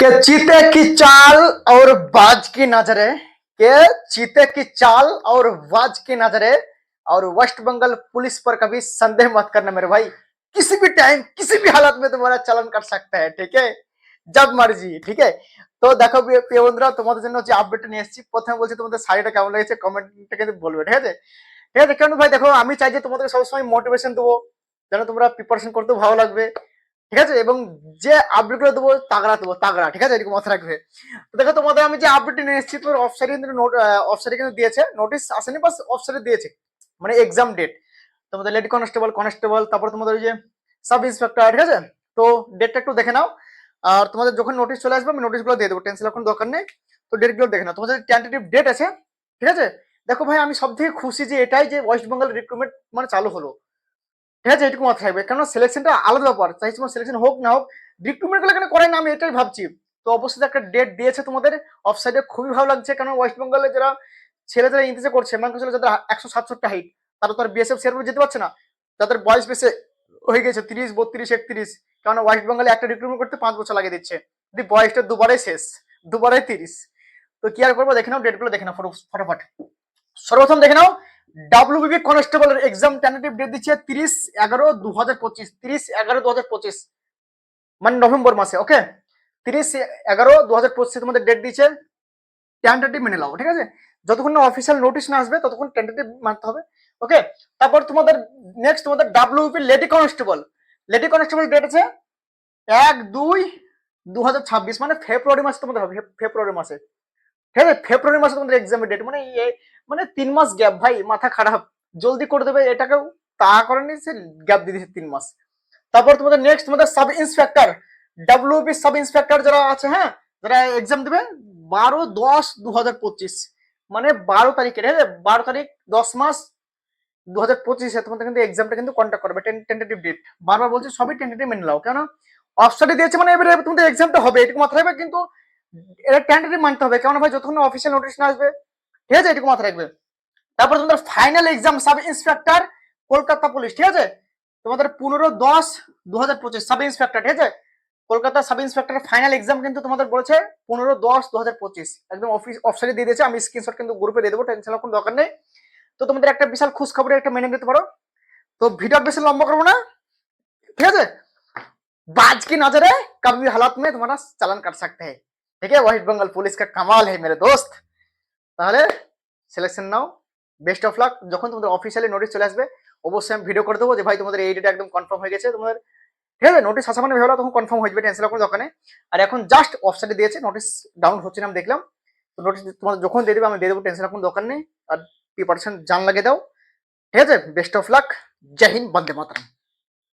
के चीते की चाल और बाज की नजरे के चीते की चाल और बाज की नजरे और वेस्ट बंगाल पुलिस पर कभी संदेह मत करना मेरे भाई किसी भी टाइम किसी भी हालत में तुम्हारा चलन कर सकता है ठीक है जब मर्जी ঠিক আছে তো দেখো প্রিয় প্রিয় বন্ধুরা তোমাদের জন্য যে আপডেট নিয়ে এসেছি প্রথমে বলছি তোমাদের শাড়িটা কেমন লেগেছে কমেন্টটা কিন্তু বলবে ঠিক আছে ঠিক আছে কেন ভাই দেখো আমি চাই যে তোমাদের সবসময় মোটিভেশন দেবো যেন তোমরা প্রিপারেশন করতে ভালো লাগবে ঠিক আছে? এবং যে আপডেটগুলো দেবো, তাগড়া দেবো, তাগড়া, ঠিক আছে? এরকম মাথায় রাখবে তো দেখো, তোমাদের আমি যে আপডেট নিয়ে এসেছি, তোমার অফসাইডে কিন্তু অফসাইডে কিন্তু দিয়েছে। নোটিশ আসেনি বাস অফসাইডে দিয়েছে। মানে এক্সাম ডেট তোমাদের লেডি কনস্টেবল কনস্টেবল তারপর তোমাদের ওই যে সাব ইন্সপেক্টর ঠিক আছে? তো ডেটটা একটু দেখে নাও। আর তোমাদের যখন নোটিশ চলে আসবে, আমি নোটিশগুলো দিয়ে দেবো। টেনশন এখন দরকার নেই। তো ডেটগুলো দেখে নাও। তোমাদের টেন্টেটিভ ডেট আছে, ঠিক আছে? দেখো ভাই, আমি সব থেকে খুশি যে এটাই যে ওয়েস্ট বেঙ্গল রিক্রুটমেন্ট মানে চালু হলো। ঠিক আছে এটুকু মাথায় থাকবে। কেন সিলেকশনটা আলাদা ব্যাপার। চাই তোমার সিলেকশন হোক, না হোক রিক্রুটমেন্টগুলো কেন করে না, আমি এটাই ভাবছি। তো অবশ্যই একটা ডেট দিয়েছে তোমাদের। অফসাইডে খুবই ভালো লাগছে। কারণ ওয়েস্ট বেঙ্গলে যারা ছেলে যারা ইন্তেজে করছে মানে ছেলে যাদের একশো সাতষট্টি হাইট তারা তো আর বিএসএফ শেয়ার যেতে পারছে না। যাদের বয়স বেশি হয়ে গেছে, তিরিশ, বত্রিশ, একত্রিশ। কারণ ওয়েস্ট বেঙ্গলে একটা রিক্রুটমেন্ট করতে পাঁচ বছর লাগিয়ে দিচ্ছে। যদি বয়সটা দুবারে শেষ দুবারে তিরিশ। তো কি আর করব? দেখে নাও ডেটগুলো দেখে নাও, ফটো- ফটাফট। সর্বপ্রথম দেখে নাও ডাব্লিউবিপি কনস্টেবলের এক্সাম টেন্টেটিভ ডেট দিচ্ছে তিরিশ এগারো দু হাজার পঁচিশ, তিরিশ এগারো দু হাজার পঁচিশ মানে নভেম্বর মাসে ওকে তিরিশ এগারো দু হাজার পঁচিশে তোমাদের ডেট দিচ্ছে টেন্টেটিভ মেনে নাও, ঠিক আছে? যতক্ষণ না অফিসিয়াল নোটিশ না আসবে, ততক্ষণ টেন্টেটিভ মানতে হবে ওকে তারপর তোমাদের নেক্সট তোমাদের WP lady constable lady constable date আছে এক দুই দু হাজার ছাব্বিশ মানে ফেব্রুয়ারি মাসে তোমাদের হবে, ফেব্রুয়ারি মাসে। আছে ফেব্রুয়ারি মাসে তোমাদের এক্সামের ডেট মানে মানে তিন মাস গ্যাপ ভাই, মাথা খারাপ। জলদি করে দেবে এটাকেও, তা করেনি সে গ্যাপ দিয়ে দিয়েছে তিন মাস। তারপর তোমাদের নেক্সট তোমাদের sub inspector WP sub inspector যারা আছে হ্যাঁ যারা এক্সাম দেবে, বারো দশ দু হাজার পঁচিশ মানে বারো তারিখে আছে বারো তারিখ, দশ মাস দু হাজার পঁচিশে তোমাদের কিন্তু এক্সামটা কিন্তু কন্ট্যাক্ট করবে টেন্টেটিভ ডেট বারবার বলছি, সবই টেন্টেটিভ মেনে নাও কেন অফসাইডে দিয়েছে মানে এবারে তোমাদের এক্সামটা হবে, এটুকু মাথায় রাখবে, কিন্তু এটা টেন্ডারি মানতে হবে। কেন ভাই, যতক্ষণ অফিসিয়াল নোটিশ না আসবে, ঠিক আছে? এটুকু মাথায় রাখবে। তারপর তোমাদের final exam sub inspector Kolkata police ঠিক আছে? তোমাদের পনেরো দশ দু হাজার পঁচিশ সাব ইন্সপেক্টর ঠিক আছে? Kolkata sub inspector final exam কিন্তু তোমাদের বলেছে পনেরো দশ দু হাজার পঁচিশ। একদম অফিস অফিসারে দিয়ে দিয়েছে। আমি স্ক্রিনশট কিন্তু গ্রুপে দিয়ে দেবো টেনশন কোনো দরকার নেই। তো তোমাদের একটা বিশাল খুশ খবরের একটা মেনে নিতে পারো। তো ভিডিও বেশি লম্বা করব না। ঠিক আছে? বাজ কি নজরে কবি হালাত মে তোমরা চালান কাট সকতে হ্যাঁ ठीक है वेस्ट बंगाल पुलिस का कमाल है मेरे दोस्त তাহলে সিলেকশন নাও বেস্ট অফ লাক যখন তোমাদের অফিসিয়ালি নোটিশ চলে আসবে অবশ্যই আমি ভিডিও করে দেবো যে ভাই তোমাদের এই ডেটা একদম কনফার্ম হয়ে গেছে তোমাদের ঠিক আছে নোটিশ আসা মানে ভেবেলা তখন কনফার্ম হয়ে যাবে টেনশন কোনো দোকানে আর এখন জাস্ট অফসাইডে দিয়েছে নোটিশ ডাউনলোড হচ্ছে না আমি দেখলাম তো নোটিশ তোমাদের যখন দিয়ে দেবে আমি দিয়ে দেবো টেনশন কোনো দোকান নেই আর প্রিপারেশন জান লাগিয়ে দাও ঠিক আছে বেস্ট অফ লাক জয় হিন্দ বন্দে মাতরম